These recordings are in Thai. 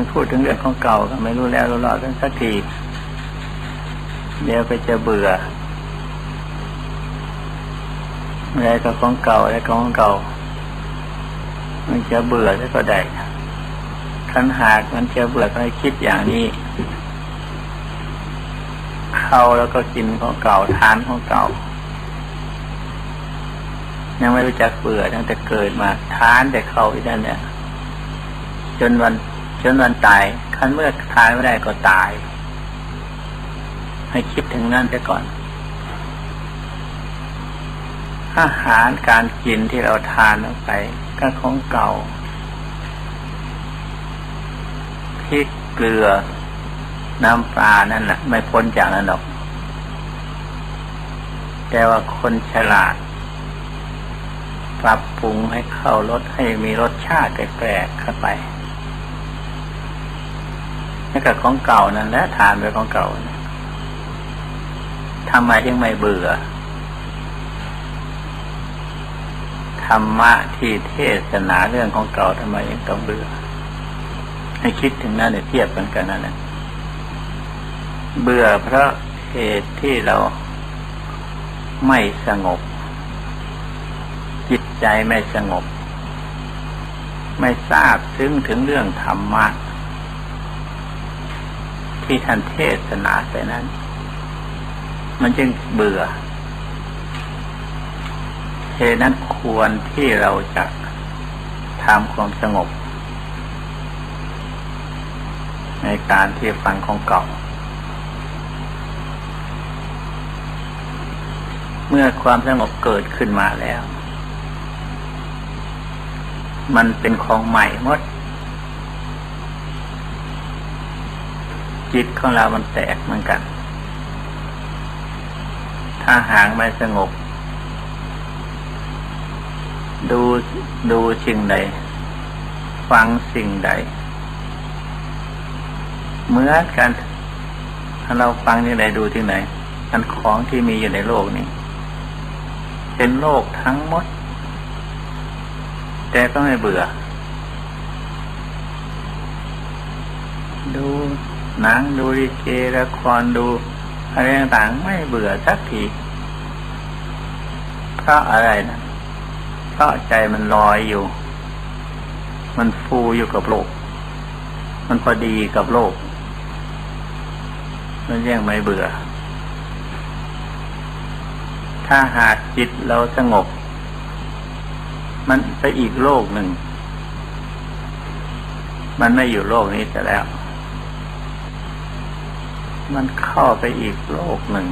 มันพูดถึงเรื่องของเก่าก็ไม่รู้แล้วรู้รอดกันสักที เดี๋ยวไปจะเบื่ออะไรก็ของเก่าอะไรก็ของเก่า มันจะเบื่อแล้วก็ได้ขันหากมันจะเบื่อก็ให้คิดอย่างนี้เข้าแล้วก็กินของเก่าทานของเก่า ยังไม่รู้จักเบื่อตั้งแต่เกิดมาทานแต่เข้าอีกนั่นเนี่ยจนวัน จนวันตายคันเมื่อทานไม่ได้ก็ตาย ให้คิดถึงนั่นไปก่อน อาหารการกินที่เราทานออกไป ก็ของเก่าพริกเกลือ น้ำปลานั่นแหละไม่พ้นจากนั้นหรอก แต่ว่าคนฉลาดปรับปรุงให้เข้ารสให้มีรสชาติแปลกๆเข้าไป นี่ก็ของเก่านั่นแหละทานไปของเก่าทำไมยังไม่เบื่อธรรมะที่เทศนาเรื่องของเก่าทำไมยังต้องเบื่อ ให้คิดถึงนั่นเนี่ยเทียบกันกันนั่นแหละเบื่อเพราะเหตุที่เราไม่สงบ จิตใจไม่สงบ ไม่ทราบซึ้งถึงเรื่องธรรมะ ที่ท่านเทศนาไปนั้น มันจึงเบื่อเหตุนั้นควรที่เราจะทำความสงบ ในการที่ฟังของเก่า เมื่อความสงบเกิดขึ้นมาแล้ว มันเป็นของใหม่หมด จิตของเรามันแตกเหมือนกัน ถ้าหางไม่สงบ ดูดูสิ่งใด ฟังสิ่งใด เหมือนกัน ถ้าเราฟังที่ไหนดูที่ไหนอันของที่มีอยู่ในโลกนี้ เป็นโลกทั้งหมด แต่ก็ไม่เบื่อ ดู หนังดูดีเจละครดูอะไรต่างๆไม่เบื่อสักทีเพราะอะไรนะเพราะใจมันลอยอยู่ มันฟูอยู่กับโลก มันพอดีกับโลก มันยังไม่เบื่อ ถ้าหากจิตเราสงบ มันไปอีกโลกหนึ่ง มันไม่อยู่โลกนี้แต่แล้ว มันเข้าไปอีกโลกหนึ่ง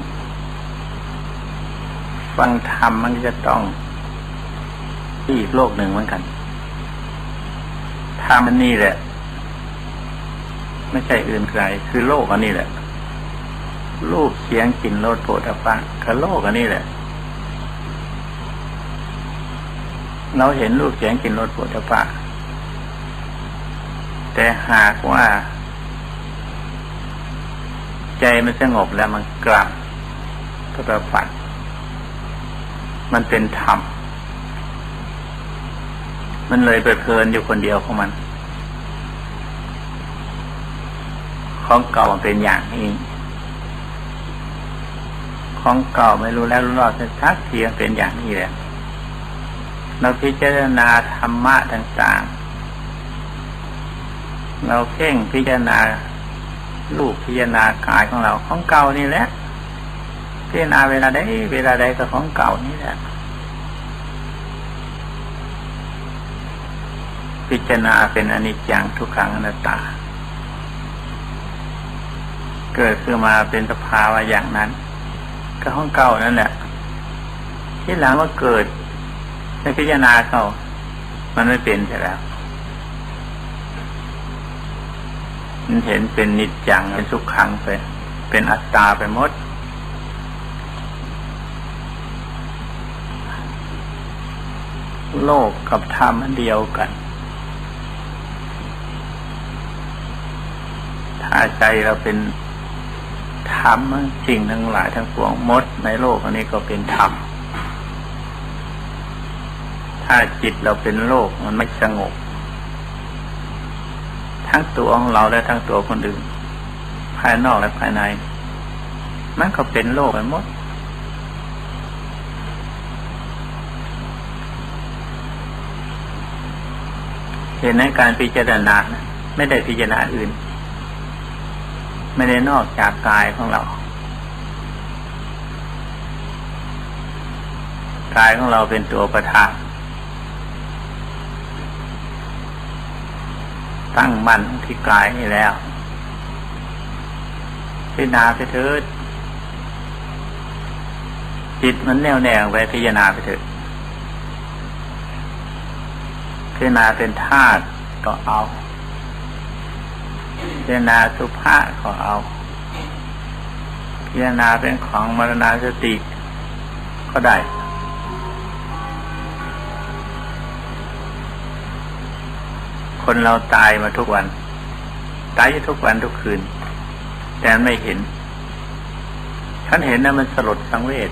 ฟังธรรมมันจะต้องอีกโลกหนึ่งเหมือนกันธรรมอันนี้แหละ ไม่ใช่อื่นไกลคือโลกอันนี้แหละรูปเสียงกลิ่นรสโผฏฐัพพะคือโลกอันนี้แหละ เราเห็นรูปเสียงกลิ่นรสโผฏฐัพพะแต่หากว่า ใจมันสงบแล้วมันกลับก็ประปัดมันเป็นธรรม มันเลยไปเพลินอยู่คนเดียวของมัน ของเก่ามันเป็นอย่างนี้ ของเก่าไม่รู้แล้วรู้รอดสักทีมันเป็นอย่างนี้แหละเราพิจารณาธรรมะต่างๆ เราเพ่งพิจารณา รูปพิจารณากายของเราของเก่านี่แหละพิจารณาเวลาใดเวลาใดก็ของเก่านี่แหละพิจารณาเป็นอนิจจังทุกขังอนัตตา เกิดขึ้นมาเป็นสภาวะอย่างนั้น ก็ของเก่านั่นแหละที่หลังว่าเกิดในพิจารณาเขามันไม่เป็นใช่แล้ว มันเห็นเป็นนิจจังเป็นสุขขังไป เป็นอัตตาไปหมด โลกกับธรรมอันเดียวกัน ถ้าใจเราเป็นธรรมสิ่งทั้งหลายทั้งปวงหมดในโลกอันนี้ก็เป็นธรรม ถ้าจิตเราเป็นโลกมันไม่สงบ ทั้งตัวของเราและทั้งตัวคนอื่น ภายนอกและภายใน มันก็เป็นโลกไปหมด เห็นในการพิจารณาไม่ได้พิจารณาอื่น ไม่ได้นอกจากกายของเรากายของเราเป็นตัวประธาน ตั้งมั่นที่กายนี่แล้วพิจารณาไปเถิดจิตมันแน่วแน่ไว้พิจารณาไปเถิดพิจารณาเป็นธาตุก็เอาพิจารณาสุภาษก็เอา พิจารณาเป็นของมรณาสติก็ได้ คนเราตายมาทุกวัน ตายอยู่ทุกวันทุกคืน แต่ไม่เห็นท่านเห็นนะมันสลดสังเวช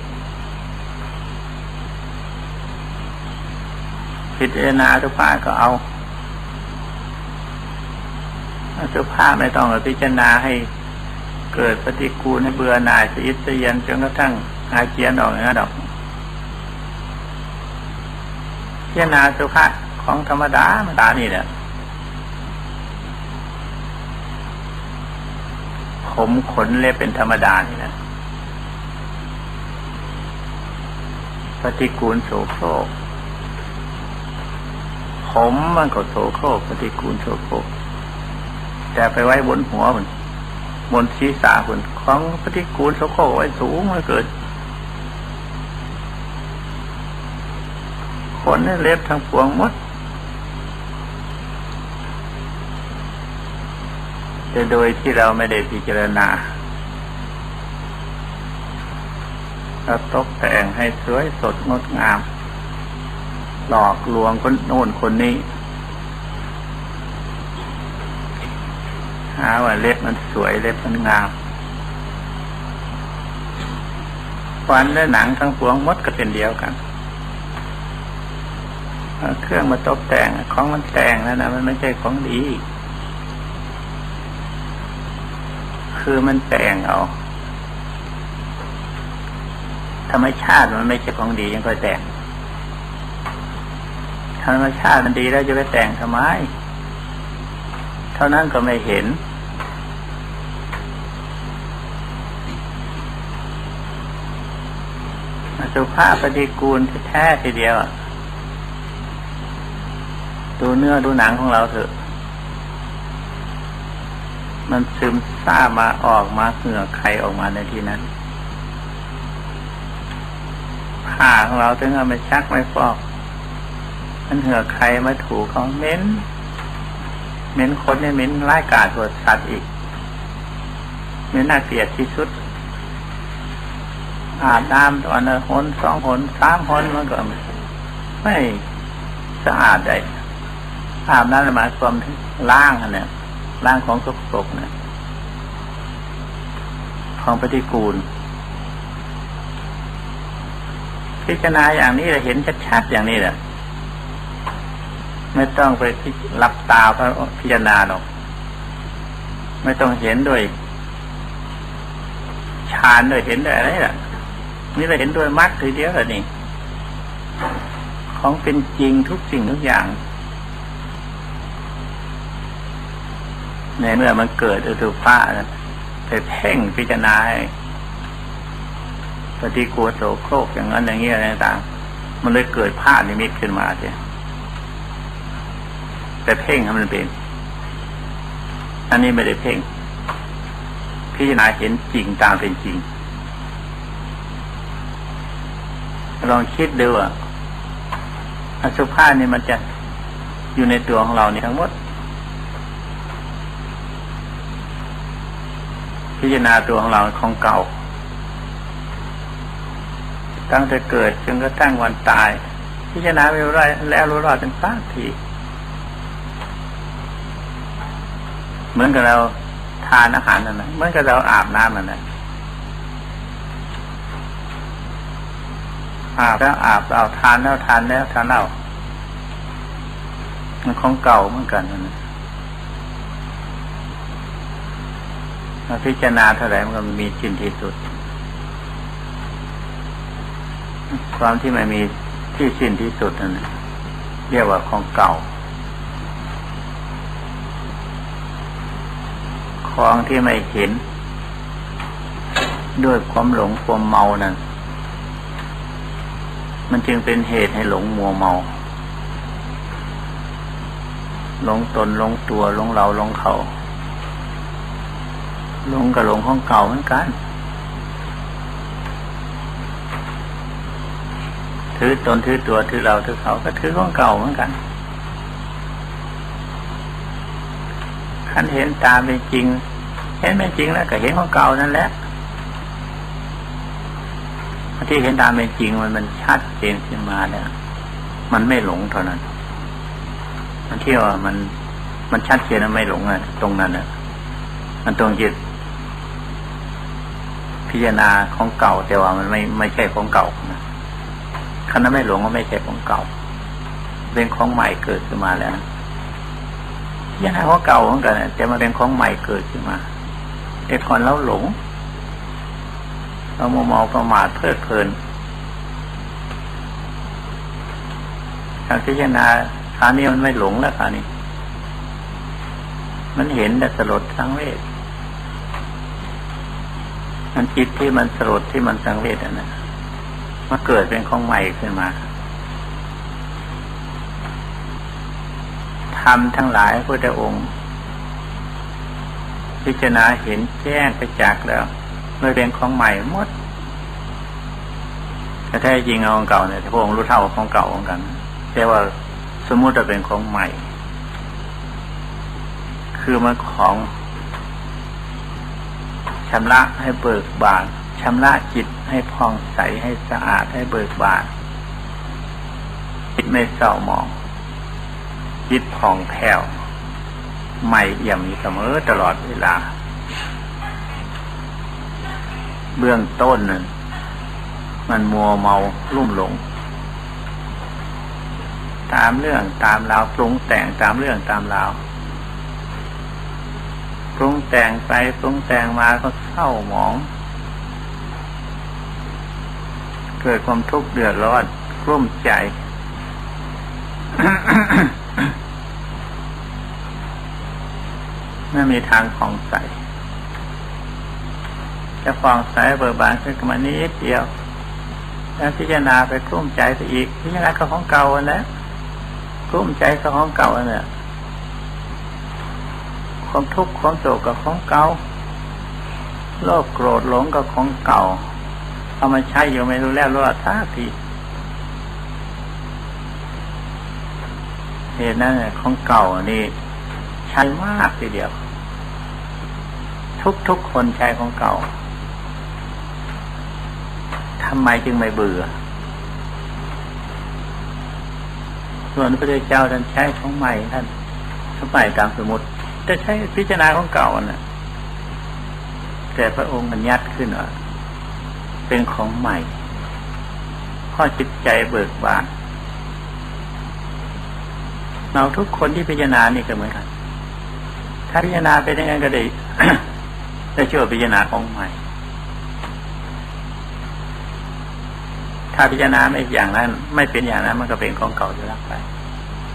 พิจารณาทุกภาก็เอาทุกภาไม่ต้องพิจารณาให้เกิดปฏิกูลให้เบื่อหน่ายสยิดสยันจนกระทั่งอาเจียนออกอย่างนั้นดอกพิจารณาสุภาของธรรมดาธรรมดานี่แหละ ผมขนเล็บเป็นธรรมดานี่นะปฏิกูลโสโครกผมมันก็โสโครกปฏิกูลโสโครกแต่ไปไว้บนหัวมันบนศีรษะมันของปฏิกูลโสโครกไว้สูงมาเกิดขนเล็บทั้งปวงมด แต่โดยที่เราไม่ได้พิจารณาเราตกแต่งให้สวยสดงดงาม หลอกลวงคนโน่นคนนี้ หาว่าเล็บมันสวยเล็บมันงามฟันและหนังทั้งปวงมดก็เป็นเดียวกัน เครื่องมาตกแต่งของมันแต่งแล้วนะมันไม่ใช่ของดี คือมันแต่งเอาธรรมชาติมันไม่ใช่ของดียังก็แต่งธรรมชาติมันดีแล้วจะไปแต่งทำไม เท่านั้นก็ไม่เห็น สุภาพปฏิกูลแท้ทีเดียว ดูเนื้อดูหนังของเราเถอะ มันซึมซาบมาออกมาเหงื่อไขออกมาในที่นั้นผ้าของเราถึงเอาไม่ชักไม่ฟอก มันเหือไขมาถูเขาเม้นเม้นคนเนี่ยเม้นไล่กาดตัวสัตว์อีกเม้นน่าเกลียดที่สุดอาบน้ำตอนละหนสองหนสามหนมันก็ไม่สะอาดได้อาบน้ำหมายความล้างเนี่ย ร่างของสกปรกนะของปฏิกูล พิจารณาอย่างนี้เราเห็นชัดๆอย่างนี้แหละไม่ต้องไปรับตาพระพิจารณาหรอก ไม่ต้องเห็นด้วยฌานด้วยเห็นด้วยอะไรล่ะ นี่เราเห็นด้วยมรรคทีเดียวเลยนี่ ของเป็นจริงทุกสิ่งทุกอย่าง ในเมื่อมันเกิดอสุภะไปเพ่งพิจารณาปฏิกูลโสโครกอย่างนั้นอย่างนี้อะไรต่างมันเลยเกิดภาพนิมิตขึ้นมาเสียแต่เพ่งให้มันเป็น อันนี้ไม่ได้เพ่ง พิจารณาเห็นจริงตามเป็นจริง ลองคิดดูอะอสุภะนี่มันจะอยู่ในตัวของเราเนี่ยทั้งหมด พิจารณาตัวของเราของเก่า ตั้งแต่เกิดจนกระทั่งวันตาย พิจารณาไปรู้แล้วรู้รอดเป็นสักทีเหมือนกับเราทานอาหารนั่นแหละเหมือนกับเราอาบน้ำนั่นแหละอาบแล้วอาบเอาทานแล้วทานแล้วทานเล่ามันของเก่าเหมือนกันนั่น มาพิจารณาเท่าไหร่มันก็มีสิ้นที่สุด ความที่ไม่มีที่สิ้นที่สุดนั่นเรียกว่าของเก่าของที่ไม่เห็น ด้วยความหลงความเมานั่นมันจึงเป็นเหตุให้หลงมัวเมา หลงตนหลงตัวหลงเราหลงเขา หลงกับหลงของเก่าเหมือนกัน ถือตนถือตัวถือเราถือเขาก็ถือของเก่าเหมือนกันขันเห็นตามเป็นจริง เห็นเป็นจริงแล้วก็เห็นของเก่านั่นแหละที่เห็นตามเป็นจริงมันมันชัดเจนขึ้นมาแล้วมันไม่หลงเท่านั้น มันเที่ยวมันมันชัดเจนแล้วไม่หลงอะตรงนั้นอะมันตรงจิต พิจารณาของเก่า แต่ว่ามันไม่ไม่ใช่ของเก่านะคณะไม่หลงก็ไม่ใช่ของเก่า เป็นของใหม่เกิดขึ้นมาแล้วพิจารณาของเก่าเหมือนกันแต่มาเป็นของใหม่เกิดขึ้นมา แต่ก่อนเราหลง เราโมเมาประมาทเพลิดเพลินการพิจารณาคราวนี้มันไม่หลงแล้วคราวนี้ มันเห็นแต่สลดสังเวช มันจิตที่มันสลดที่มันสังเวชอันนั้นมันเกิดเป็นของใหม่ขึ้นมาทำทั้งหลายพระองค์ พิจารณาเห็นแจ้งไปจากแล้วเมื่อเป็นของใหม่หมดแต่แท้จริงเอาของเก่าเนี่ยพระองค์รู้เท่าของเก่าเหมือนกันแต่ว่าสมมุติจะเป็นของใหม่ คือมันของำระให้เบิกบานชำระจิตให้พองใสให้สะอาดให้เบิกบานจิตไม่เศร้าหมอง จิตผ่องแผ้วใหม่เอี่ยมอยู่เสมอตลอดเวลา เบื้องต้นนั้นมันมัวเมาลุ่มหลง ตามเรื่องตามราวปรุงแต่งตามเรื่องตามราว ปรุงแต่งไปปรุงแต่งมาก็เศร้าหมอง เกิดความทุกข์เดือดร้อนกลุ้มใจ ไม่มีทางของใสจะฟองใสเบิกบานขึ้นมานิดเดียวแล้วพิจารณาไปกลุ้มใจไปอีกพิจารณาก็ของเก่าอันนั้นกลุ้มใจก็ของเก่าอันนั้น ความทุกข์ความโศกกับของเก่าโลภโกรธหลงกับของเก่าเอามาใช้อยู่ไม่รู้แล้วรู้ท่าทีเหตุนั้นของเก่านี่ใช้มากทีเดียว ทุกทุกคนใช้ของเก่าทำไมจึงไม่เบื่อส่วนพระเจ้าท่านใช้ของใหม่ท่านสมัยตามสมมติ จะใช้พิจารณาของเก่าน่ะ แต่พระองค์มันยัดขึ้นว่าเป็นของใหม่ข้อจิตใจเบิกบาน เราทุกคนที่พิจารณานี่ก็เหมือนกัน ถ้าพิจารณาไปยังไงก็ได้ได้ชื่อพิจารณาของใหม่ ถ้าพิจารณาไม่อย่างนั้น ไม่เป็นอย่างนั้นมันก็เป็นของเก่าอยู่แล้วไป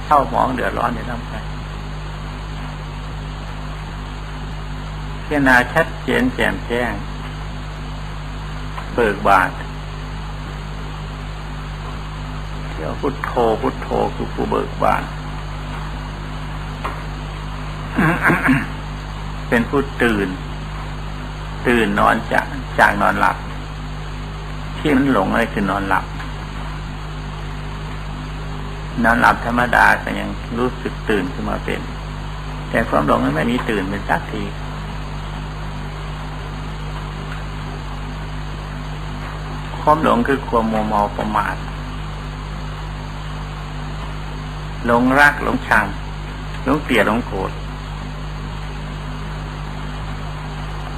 เข้าหมองเดือดร้อนอยู่แล้วไป จารณาชัดเจนแจ่มแจ้ง เบิกบานเที่ยวพุทโธพุทโธคือผู้เบิกบานเป็นผู้ตื่น ตื่นนอนจากจากนอนหลับ ที่มันหลงอะไรคือนอนหลับ นอนหลับธรรมดาก็ยังรู้สึกตื่นขึ้นมาเป็น แต่ความหลงนั้นไม่มีตื่นเป็นสักที ความหลงคือความมัวเมาประมาทหลงรักหลงชังหลงเกลียดหลงโกรธ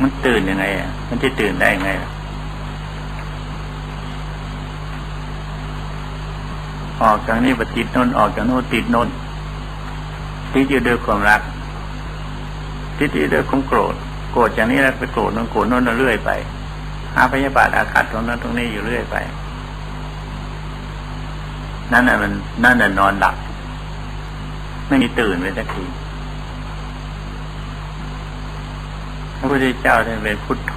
มันตื่นยังไงอะ มันจะตื่นได้ยังไงออกจากนี้ปติดนนออกจากโน้นติดนนติดอยู่ด้วยความรักติดอยู่ด้วยความโกรธ โกรธอย่างนี้แล้วไปโกรธนั่นโกรธนั่นเรื่อยไป หาพยาบาทอาฆาตตรงนั้นตรงนี้อยู่เรื่อยไป นั่นน่ะมันนั่นน่ะนอนหลับ ไม่มีตื่นเลยสักทีพระพุทธเจ้าท่านเป็นพุทโธ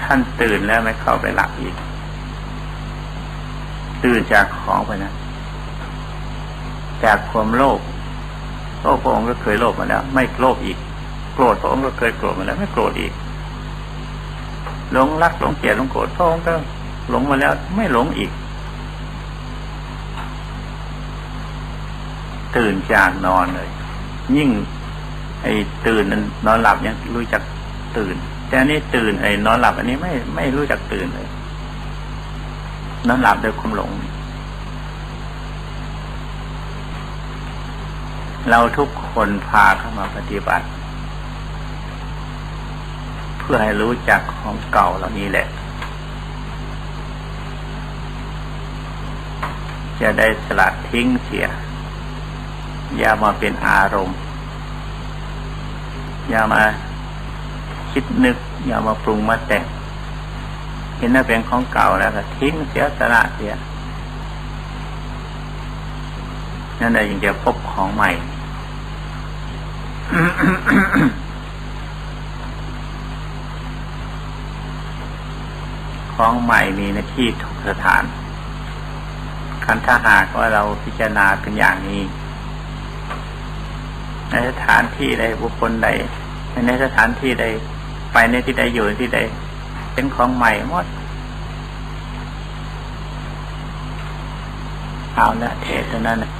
ท่านตื่นแล้วไม่เข้าไปหลับอีก ตื่นจากของไปนะจากความโลภโลภพระองค์ก็เคยโลภมาแล้ว ไม่โลภอีก โกรธพระองค์ก็เคยโกรธมาแล้วไม่โกรธอีก หลงรักหลงเกลียดหลงโกรธพระองค์ก็หลงมาแล้วไม่หลงอีก ตื่นจากนอนเลย ยิ่ง ไอ้ตื่นนั้นนอนหลับยังรู้จักตื่น แต่อันนี้ตื่นไอ้นอนหลับ อันนี้ไม่ไม่รู้จักตื่นเลย นอนหลับโดยความหลง เราทุกคนพาเข้ามาปฏิบัติ เพื่อให้รู้จักของเก่าเหล่านี้แหละ จะได้สลัดทิ้งเสีย อย่ามาเป็นอารมณ์ อย่ามาคิดนึก อย่ามาปรุงมาแต่งเห็นว่าเป็นของเก่าแล้วก็ทิ้งเสียสละเสียนั่นแหละยังจะพบของใหม่ ของใหม่มีหน้าที่ทุกสถาน คันถ้าหากว่าเราพิจารณาเป็นอย่างนี้ ในสถานที่ใดบุคคลใด ในสถานที่ใด ไปในที่ใดอยู่ที่ใด เป็นของใหม่หมดเอาละเทศเทนั้นนะ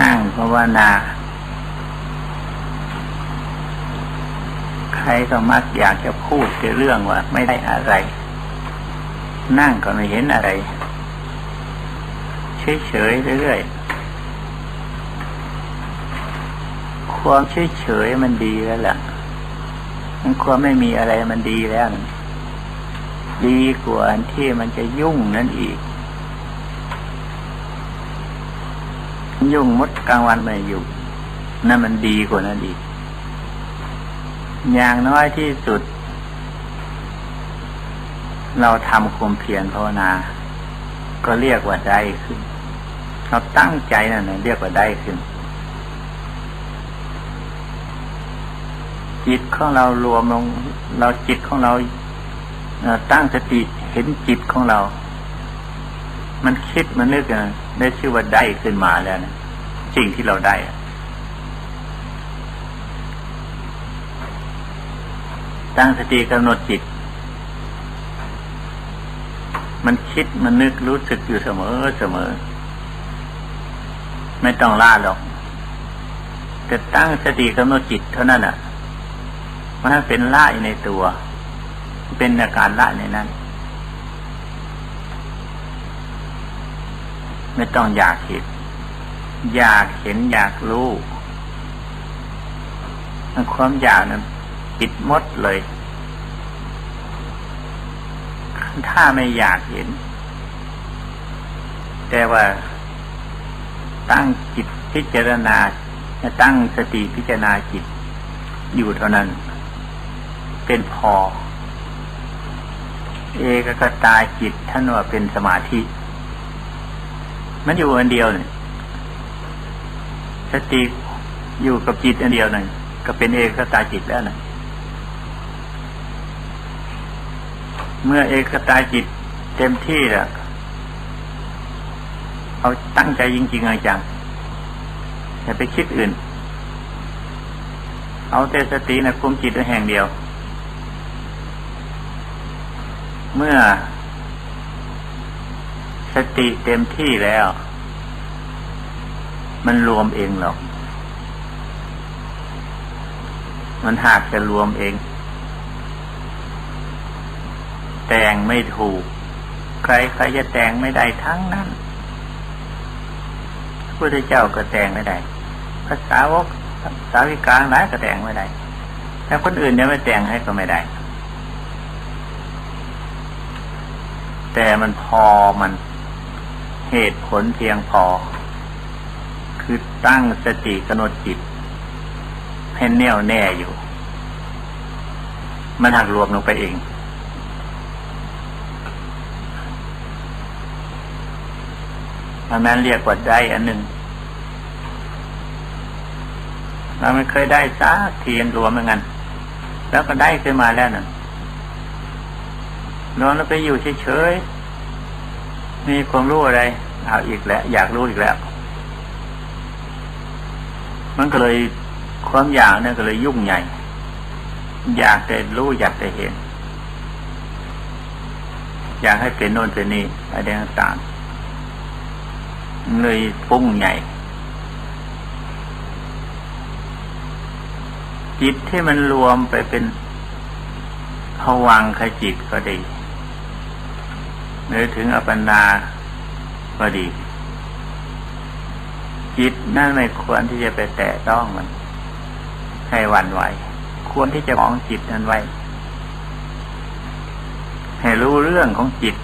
นั่งภาวนา ใครก็มักอยากจะพูดเรื่องว่าไม่ได้อะไร นั่งก็ไม่เห็นอะไร เฉยๆเรื่อยๆ ความเฉยๆมันดีแล้วล่ะมันความไม่มีอะไรมันดีแล้ว ดีกว่าที่มันจะยุ่งนั่นอีก ยุ่งมดกลางวันไม่อยู่นั่นมันดีกว่านั้นอีก อย่างน้อยที่สุด เราทำความเพียรภาวนา ก็เรียกว่าได้ขึ้น เราตั้งใจนั่นเรียกว่าได้ขึ้น จิตของเรารวมลง เราจิตของเราตั้งสติเห็นจิตของเรา มันคิดมันนึกนะได้ชื่อว่าได้ขึ้นมาแล้วนะสิ่งที่เราได้ ตั้งสติกำหนดจิต มันคิดมันนึกรู้สึกอยู่เสมอเสมอ ไม่ต้องล่าหรอก แต่ตั้งสติกำหนดจิตเท่านั้นอะมันเป็นล่าในตัว เป็นอาการละในนั้น ไม่ต้องอยากเห็นอยากเห็นอยากรู้ความอยากนั้น ปิดมดเลย ถ้าไม่อยากเห็น แต่ว่าตั้งจิตพิจารณาตั้งสติพิจารณาจิต อยู่เท่านั้น เป็นพอ เอกกตาจิตท่านว่าเป็นสมาธิ มันอยู่อันเดียวเนี่ยสติอยู่กับจิตอันเดียวนั่นก็เป็นเอกตาจิตแล้วนะ เมื่อเอกตาจิตเต็มที่แล้วเอาตั้งใจจริงๆจังอย่าไปคิดอื่น เอาแต่สตินะคุมจิตไว้แห่งเดียว เมื่อ สติเต็มที่แล้ว มันรวมเองหรอก มันหากจะรวมเอง แต่งไม่ถูก ใครใครจะแต่งไม่ได้ทั้งนั้นพระพุทธเจ้าก็แต่งไม่ได้ภาษาวกสาวิกาหลายก็แต่งไม่ได้แต่คนอื่นเนี่ยไม่แต่งให้ก็ไม่ได้ แต่มันพอมันเหตุผลเพียงพอ คือตั้งสติกำหนดจิตให้แน่วแน่อยู่ มันหักรวมลงไปเอง อันนั้นเรียกว่าได้อันหนึ่งเราไม่เคยได้สักทีรวมเหมือนกันแล้วก็ได้ขึ้นมาแล้วนั่นนอนแล้วไปอยู่เฉยๆมีความรู้อะไรเอาอีกแล้ว อยากรู้อีกแล้ว มันก็เลยความอยากเนี่ยก็เลยยุ่งใหญ่ อยากจะรู้อยากจะเห็น อยากให้เป็นโน่นเป็นนี่อะไรต่างๆ เลยฟุ้งใหญ่ จิตที่มันรวมไปเป็นผวังขจิตก็ดีหรือถึงอัปปนาก็ดี จิตนั่นไม่ควรที่จะไปแตะต้องมัน ให้หวันไหว ควรที่จะมองจิตนั้นไว้ให้รู้เรื่องของจิต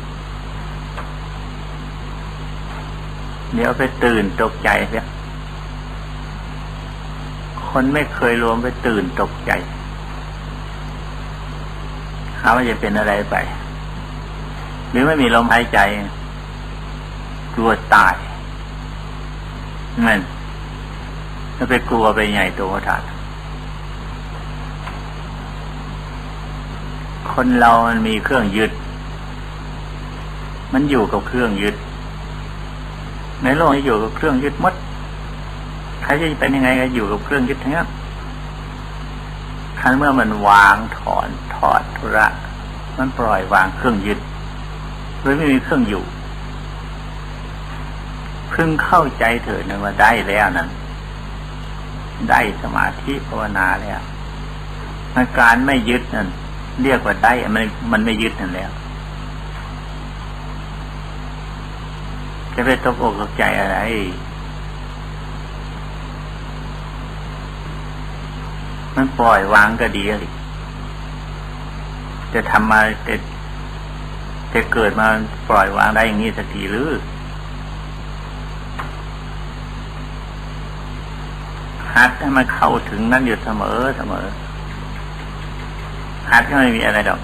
เดี๋ยวไปตื่นตกใจเสียคนไม่เคยรวมไปตื่นตกใจหาว่าจะเป็นอะไรไป หรือไม่มีลมหายใจกลัวตายมันถ้าไปกลัวไปใหญ่ตัวถาดคนเรามันมีเครื่องยึด มันอยู่กับเครื่องยึด ในโลกนี้อยู่กับเครื่องยึดมดใครจะเป็นยังไงก็อยู่กับเครื่องยึดทั้งนั้นคันเมื่อมันวางถอนถอดธุระ มันปล่อยวางเครื่องยึดโดยไม่มีเครื่องอยู่เพิ่งเข้าใจเถิดนะว่าได้แล้วนั้นได้สมาธิภาวนาแล้วการไม่ยึดนั่นเรียกว่าได้มันมันไม่ยึดนั่นแล้ว จะไปตกอกตกใจอะไร มันปล่อยวางก็ดีเลยจะทำมาจะจะเกิดมาปล่อยวางได้อย่างนี้สักทีหรือ หัดให้มันเข้าถึงนั่นอยู่เสมอเสมอ หัดก็ไม่มีอะไรดอก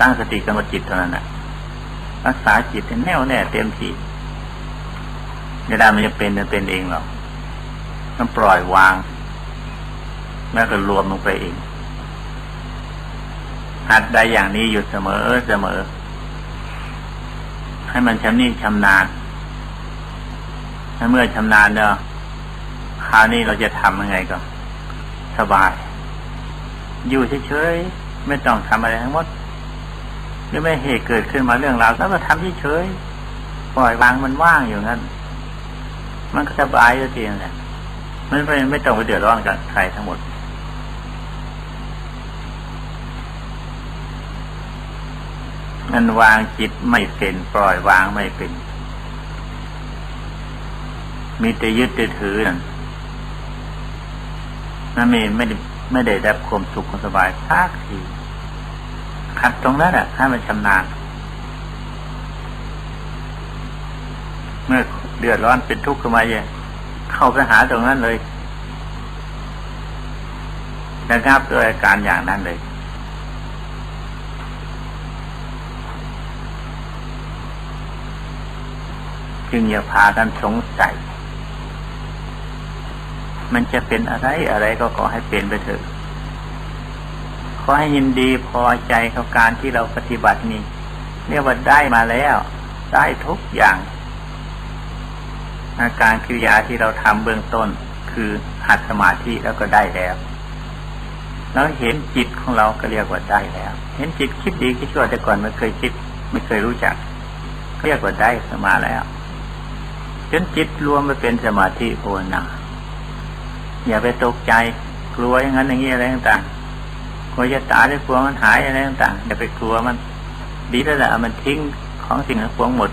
ตั้งสติกำหนดจิตเท่านั้นนะรักษาจิตให้แน่วแน่เต็มที่ เวลามันจะเป็นมันเป็นเองหรอกมันปล่อยวางแล้วก็รวมลงไปเองหัดได้อย่างนี้อยู่เสมอเสมอ ให้มันชำนิชำนาญถ้าเมื่อชำนาญแล้วคราวนี้เราจะทำยังไงก็สบาย อยู่เฉยๆไม่ต้องทำอะไรทั้งหมดหรือไม่เหตุเกิดขึ้นมาเรื่องราวแล้วก็ทำเฉยๆปล่อยวางมันว่างอยู่งั้น มันก็สบายตัวเองแหละมันไม่ไม่ต้องไปเดือดร้อนกับใครทั้งหมด มันวางจิตไม่เป็นปล่อยวางไม่เป็น มีแต่ยึดแต่ถือนั่นนั่นไม่ไม่ได้ไม่ได้รับความสุขความสบายสักทีขัดตรงนั้นอะให้มันชำนาญเมื่อ เดือดร้อนเป็นทุกข์ขึ้นมาเยเข้าไปหาตรงนั้นเลยระงับด้วยอาการอย่างนั้นเลยจึงอย่าพากันสงสัย มันจะเป็นอะไรอะไรก็ขอให้เป็นไปเถอะ ขอให้ยินดีพอใจกับการที่เราปฏิบัตินี้เรียกว่าได้มาแล้ว ได้ทุกอย่าง อาการกิริยาที่เราทำเบื้องต้นคือหัดสมาธิแล้วก็ได้แล้ว แล้วเห็นจิตของเราก็เรียกว่าได้แล้ว เห็นจิตคิดดีคิดชั่วแต่ก่อนไม่เคยคิด ไม่เคยรู้จัก เรียกว่าได้สมาแล้วจนจิตรวมไปเป็นสมาธิภาวนาอย่าไปตกใจกลัวอย่างนั้นอย่างนี้อะไรต่างๆกลัวจะตายหรือกลัวมันหายอะไรต่างๆอย่าไปกลัวมัน ดีแล้วแหละมันทิ้งของสิ่งทั้งปวงหมด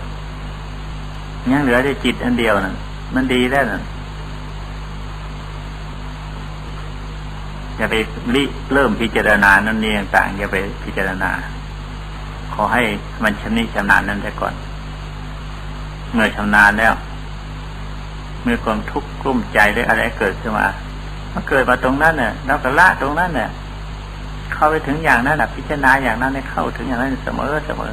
ยังเหลือแต่จิตอันเดียวนั่นมันดีแล้วนั่นอย่าไปริเริ่มพิจารณานั่นนี่ต่างอย่าไปพิจารณา ขอให้มันชำนิชำนาญนั่นแต่ก่อน เมื่อชำนาญแล้ว เมื่อความทุกข์กลุ้มใจหรืออะไรเกิดขึ้นมามันเกิดมาตรงนั้นเนี่ยเราก็ละตรงนั้นเนี่ยเข้าไปถึงอย่างนั้นแหะพิจารณาอย่างนั้นให้เข้าถึงอย่างนั้นเสมอเสมอ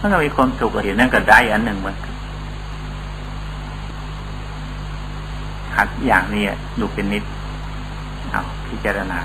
มันก็มีความสุขเห็นนั่นก็ได้อันหนึ่งเหมือนกัน หัดอย่างนี้ดูเป็นนิด เอาพิจารณา